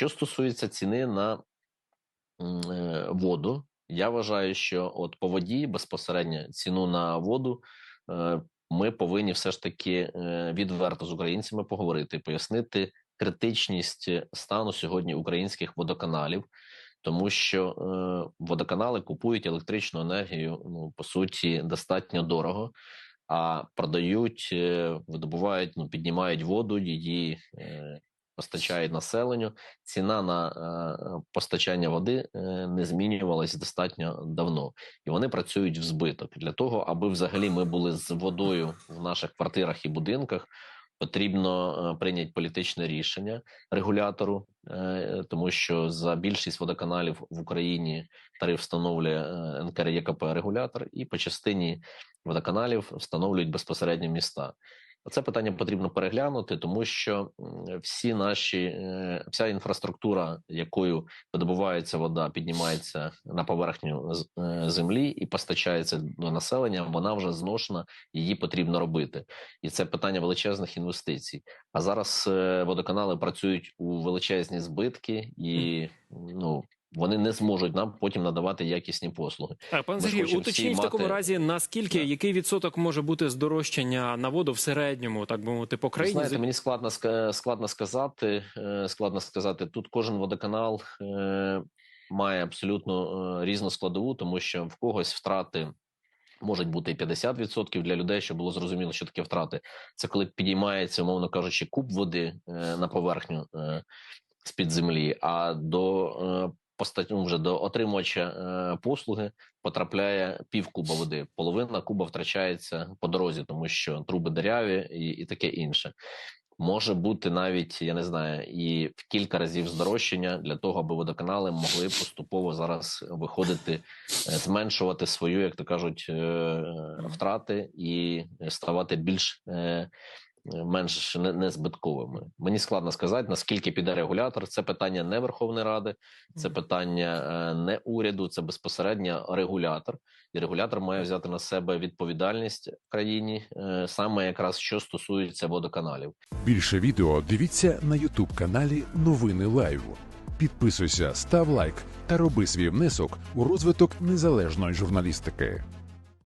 Що стосується ціни на е, воду, я вважаю, що от по воді безпосередньо ціну на воду е, ми повинні все ж таки е, відверто з українцями поговорити, пояснити критичність стану сьогодні українських водоканалів, тому що е, водоканали купують електричну енергію, ну по суті, достатньо дорого. А продають, видобувають, ну піднімають воду, її постачають населенню. Ціна на е, постачання води е, не змінювалась достатньо давно, і вони працюють в збиток для того, аби взагалі ми були з водою в наших квартирах і будинках. Потрібно е, прийняти політичне рішення регулятору, тому що за більшість водоканалів в Україні тариф встановлює НКРЄКП регулятор, і по частині водоканалів встановлюють безпосередньо міста. Це питання потрібно переглянути, тому що всі наші е, вся інфраструктура, якою видобувається вода, піднімається на поверхню е, землі і постачається до населення. Вона вже зношена, її потрібно робити, і це питання величезних інвестицій. А зараз е, водоканали працюють у величезні збитки, і ну вони не зможуть нам потім надавати якісні послуги. А, пан Сергій, уточніть в такому мати- разі, наскільки, Да. який відсоток може бути здорожчання на воду в середньому, так би мовити, по країні? Знаєте, мені складно складно сказати. е, Складно сказати. Тут кожен водоканал е, має абсолютно е, різну складову, тому що в когось втрати. Можуть бути і 50% для людей, щоб було зрозуміло, що таке втрати. Це коли підіймається, умовно кажучи, куб води на поверхню з під землі, а до ну, вже до отримувача е, послуги потрапляє пів куба води. Половина куба втрачається по дорозі, тому що труби деряві і, і таке інше. Може бути навіть я не знаю, і в кілька разів здорожчання для того, аби водоканали могли поступово зараз виходити, е, зменшувати свою, як то кажуть, е, втрати і ставати більш менш не- незбитковими. Мені складно сказати, наскільки піде регулятор. Це питання не Верховної Ради, це питання е, не уряду, це безпосередньо регулятор, і регулятор має взяти на себе відповідальність в країні е, саме якраз що стосується водоканалів. Більше відео дивіться на Ютуб каналі Новини Лайв. Підписуйся, став лайк та роби свій внесок у розвиток незалежної журналістики.